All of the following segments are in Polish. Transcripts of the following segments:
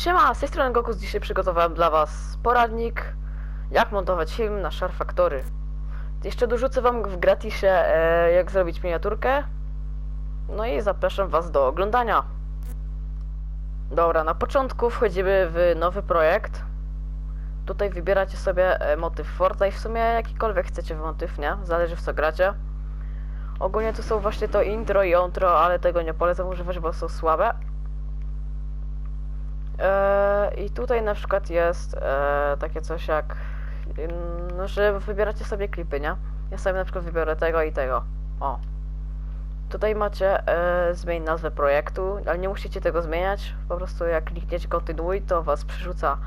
Siema, z tej strony Gokus. Dzisiaj przygotowałem dla Was poradnik, jak montować film na Share Factory. Jeszcze dorzucę Wam w gratisie, e, jak zrobić miniaturkę. No i zapraszam Was do oglądania. Dobra, na początku wchodzimy w nowy projekt. Tutaj wybieracie sobie e, motyw Fortnite, w sumie jakikolwiek chcecie motyw, nie? Zależy w co gracie. Ogólnie tu są właśnie to intro i outro, ale tego nie polecam używać, bo są słabe. Eee, I tutaj na przykład jest e, takie coś jak, ym, no, że wybieracie sobie klipy, nie? Ja sobie na przykład wybiorę tego i tego. O. Tutaj macie e, zmień nazwę projektu, ale nie musicie tego zmieniać. Po prostu jak klikniecie kontynuuj, to was przerzuca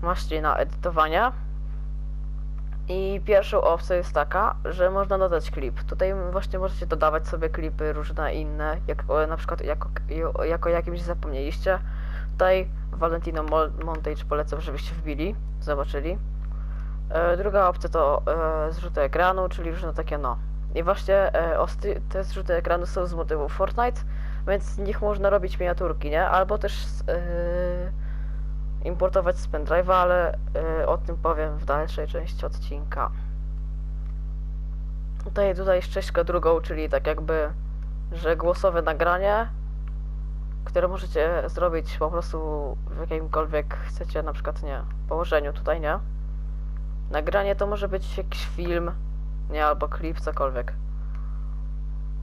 właśnie na edytowanie. I pierwszą opcją jest taka, że można dodać klip. Tutaj właśnie możecie dodawać sobie klipy różne inne, jak o, na przykład jako, jako jakimś zapomnieliście. Tutaj Valentino Montage polecam, żebyście wbili, zobaczyli. E, druga opcja to e, zrzuty ekranu, czyli różne takie no. I właśnie e, te zrzuty ekranu są z motywu Fortnite, więc z nich można robić miniaturki, nie? Albo też importować z pendrive'a, ale o tym powiem w dalszej części odcinka. Tutaj, tutaj ścieżkę drugą, czyli tak jakby, że głosowe nagranie, które możecie zrobić po prostu w jakimkolwiek chcecie, na przykład nie, położeniu tutaj, nie? Nagranie to może być jakiś film, nie, albo klip, cokolwiek.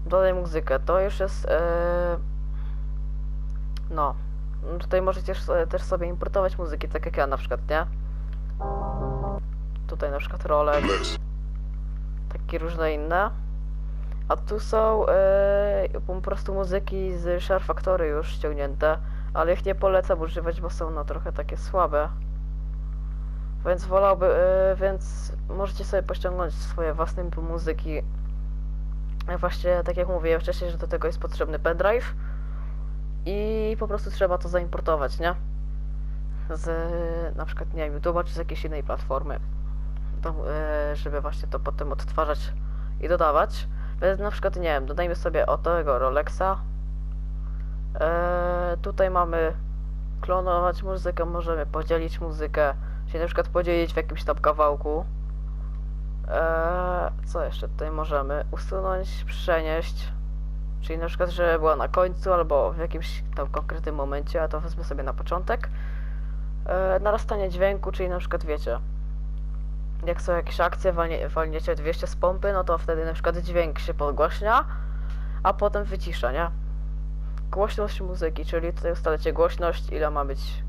Dodaj muzykę, to już jest, e, no, tutaj możecie też, sobie importować muzyki, tak jak ja na przykład, nie? Tutaj na przykład Rolex, takie różne inne. A tu są e, po prostu muzyki z Share Factory już ściągnięte, ale ich nie polecam używać, bo są no trochę takie słabe. Więc wolałby, e, więc możecie sobie pościągnąć swoje własne muzyki. Właśnie tak jak mówiłem wcześniej, że do tego jest potrzebny pendrive i po prostu trzeba to zaimportować, nie? Z na przykład, nie wiem, YouTube'a czy z jakiejś innej platformy, e, żeby właśnie to potem odtwarzać i dodawać. Więc na przykład, nie wiem, dodajmy sobie o tego Rolexa. Eee, tutaj mamy klonować muzykę, możemy podzielić muzykę, czyli na przykład podzielić w jakimś tam kawałku. Eee, co jeszcze tutaj możemy? Usunąć, przenieść. Czyli na przykład, żeby była na końcu albo w jakimś tam konkretnym momencie, a to wezmę sobie na początek. Eee, narastanie dźwięku, czyli na przykład wiecie, jak są jakieś akcje, walnie, walniecie 200 z pompy, no to wtedy na przykład dźwięk się podgłaśnia, a potem wycisza, nie? Głośność muzyki, czyli tutaj ustalacie głośność, ile ma być,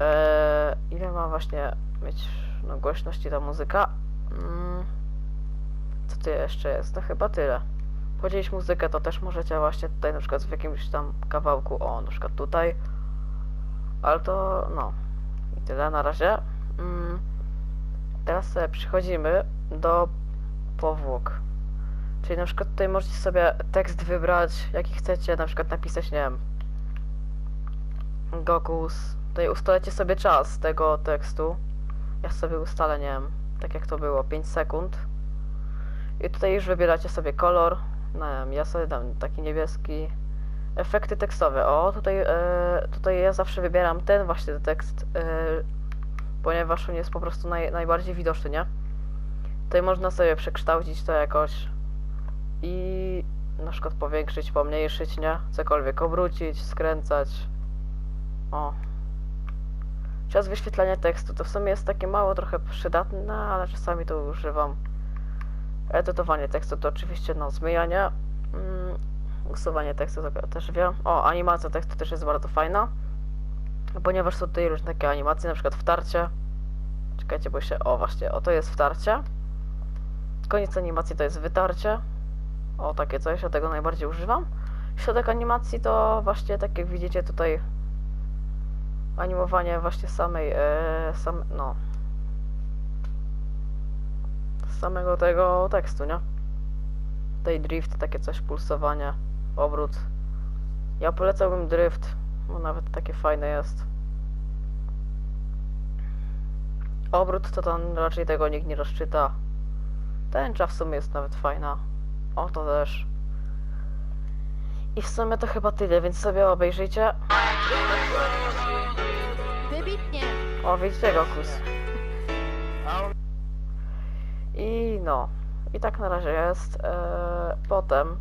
e, ile ma właśnie mieć no, głośność i ta muzyka. Mm, co tu jeszcze jest? No chyba tyle. Podzielić muzykę to też możecie właśnie tutaj na przykład w jakimś tam kawałku, o na przykład tutaj, ale to no i tyle na razie. Mm. Teraz sobie przechodzimy do powłok. Czyli na przykład tutaj możecie sobie tekst wybrać, jaki chcecie, na przykład napisać, nie wiem, Gokus. Tutaj ustalecie sobie czas tego tekstu. Ja sobie ustalę, nie wiem, tak jak to było, 5 sekund. I tutaj już wybieracie sobie kolor. No, ja sobie dam taki niebieski. Efekty tekstowe. O, tutaj, e, tutaj ja zawsze wybieram ten właśnie tekst. E, ponieważ on jest po prostu naj, najbardziej widoczny, nie? Tutaj można sobie przekształcić to jakoś i na przykład powiększyć, pomniejszyć, nie? Cokolwiek obrócić, skręcać. O. Czas wyświetlania tekstu to w sumie jest takie mało trochę przydatne, ale czasami to używam. Edytowanie tekstu to oczywiście no zmienianie. Mm, usuwanie tekstu to też wiem. O, animacja tekstu też jest bardzo fajna. Ponieważ są tutaj różne takie animacje, na przykład wtarcie. Czekajcie, bo się. O, właśnie, o to jest wtarcie. Koniec animacji to jest wytarcie. O, takie coś, ja tego najbardziej używam. Środek animacji to właśnie tak jak widzicie tutaj animowanie właśnie samej, e, sam, no samego tego tekstu, nie? Tutaj drift, takie coś, pulsowanie, obrót. Ja polecałbym drift, bo nawet takie fajne jest. Obrót to tam raczej tego nikt nie rozczyta. Tęcza w sumie jest nawet fajna. O, to też. I w sumie to chyba tyle, więc sobie obejrzyjcie. O, widzicie go, kus. I no. I tak na razie jest. E, potem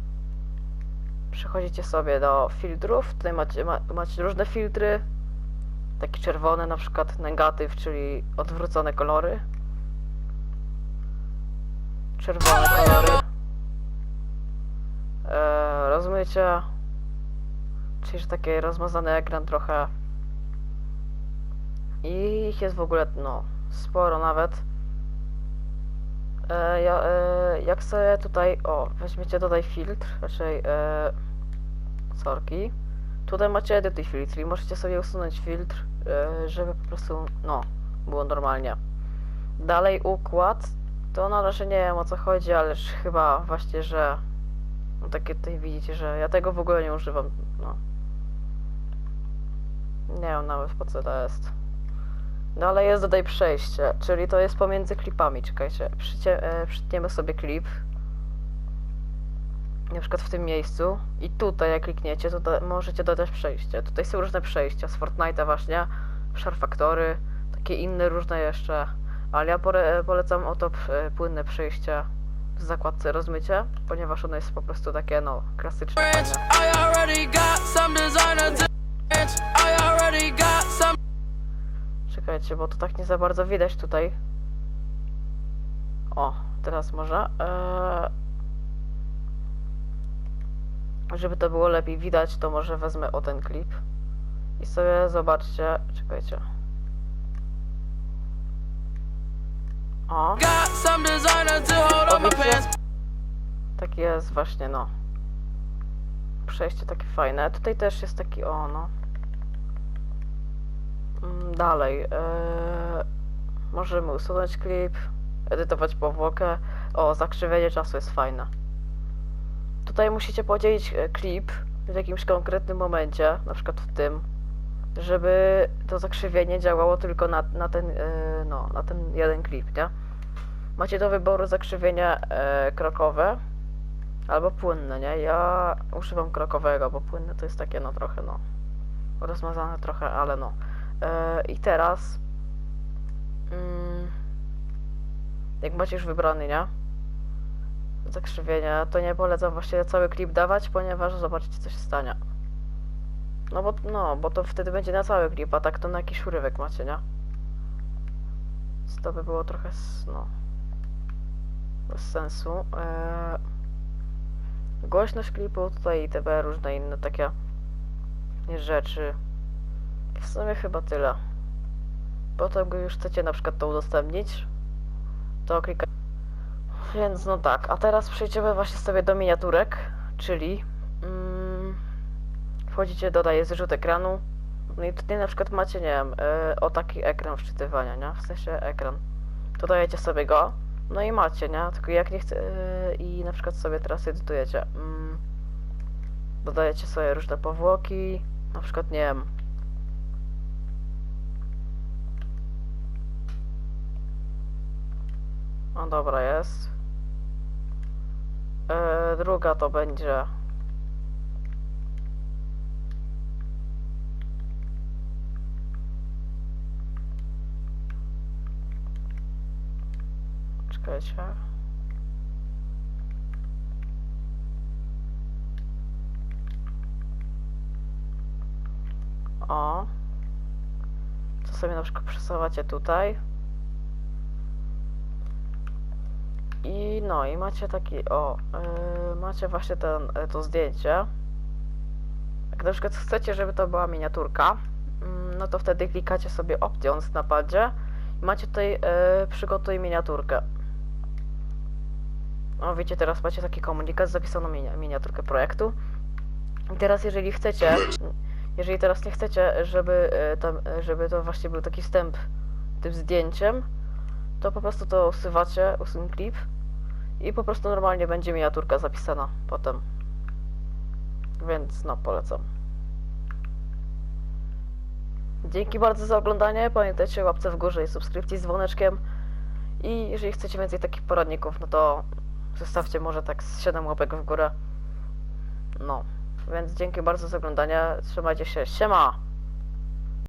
przechodzicie sobie do filtrów. Tutaj macie, ma, macie różne filtry. Taki czerwony, na przykład negatyw, czyli odwrócone kolory. Czerwone kolory. E, rozmycie. Czyli że taki rozmazany ekran trochę. I ich jest w ogóle, no, sporo nawet. E, ja, e, jak sobie tutaj, o, weźmiecie tutaj filtr, raczej, e, sorki. Tutaj macie edytuj filtr i możecie sobie usunąć filtr, e, żeby po prostu, no, było normalnie. Dalej układ, to na razie nie wiem o co chodzi, ależ chyba właśnie, że no takie tutaj widzicie, że ja tego w ogóle nie używam, no. Nie wiem nawet po co to jest. Dalej jest dodaj przejście, czyli to jest pomiędzy klipami, czekajcie. Przycie, e, przytniemy sobie klip. Na przykład w tym miejscu. I tutaj jak klikniecie, to możecie dodać przejście. Tutaj są różne przejścia z Fortnite'a właśnie. Share Factory, takie inne różne jeszcze. Ale ja pore, polecam oto e, płynne przejście w zakładce rozmycie, ponieważ ono jest po prostu takie no klasyczne. Czekajcie, bo to tak nie za bardzo widać tutaj. O, teraz może. Eee... Żeby to było lepiej widać, to może wezmę o ten klip. I sobie zobaczcie. Czekajcie. O, pants. taki jest właśnie, no. Przejście takie fajne. Tutaj też jest taki, o, no. Mm, Dalej. Eee, możemy usunąć klip, edytować powłokę. O, zakrzywienie czasu jest fajne. Tutaj musicie podzielić e, klip w jakimś konkretnym momencie, na przykład w tym, żeby to zakrzywienie działało tylko na, na, ten, e, no, na ten jeden klip, nie? Macie do wyboru zakrzywienie e, krokowe albo płynne, nie? Ja używam krokowego, bo płynne to jest takie no trochę no rozmazane trochę, ale no. E, I teraz mm, jak macie już wybrany, nie? Zakrzywienie, to nie polecam właściwie cały klip dawać, ponieważ zobaczycie co się stanie. No bo, no, bo to wtedy będzie na cały klip, a tak to na jakiś urywek macie, nie? Więc to by było trochę, no, bez sensu. Eee, głośność klipu, tutaj itb. różne inne takie rzeczy. W sumie chyba tyle. Potem go już chcecie na przykład to udostępnić, to klikać. Więc no tak, a teraz przejdziemy właśnie sobie do miniaturek, czyli mm, wchodzicie, dodaje zrzut ekranu. No i tutaj na przykład macie, nie wiem, e, o taki ekran wczytywania, nie? W sensie ekran. Dodajecie sobie go, no i macie, nie? Tylko jak nie chce i na przykład sobie teraz edytujecie. Mm, dodajecie sobie różne powłoki, na przykład nie wiem. No dobra, jest. Yy, druga to będzie. Czekajcie. O. To sobie na przykład przesuwacie tutaj. I no, i macie taki, o, yy, macie właśnie ten, y, to zdjęcie. Jak na przykład chcecie, żeby to była miniaturka, mm, no to wtedy klikacie sobie Options na padzie i macie tutaj yy, przygotuj miniaturkę. O, wiecie, teraz macie taki komunikat z zapisaną minia- miniaturkę projektu. I teraz, jeżeli chcecie, jeżeli teraz nie chcecie, żeby, e, tam, e, żeby to właśnie był taki wstęp tym zdjęciem, to po prostu to usuwacie, usuń klip i po prostu normalnie będzie miniaturka zapisana potem. Więc no, polecam. Dzięki bardzo za oglądanie. Pamiętajcie o łapce w górze i subskrypcji z dzwoneczkiem. I jeżeli chcecie więcej takich poradników, no to zostawcie może tak z 7 łapek w górę. No, więc dzięki bardzo za oglądanie. Trzymajcie się. Siema!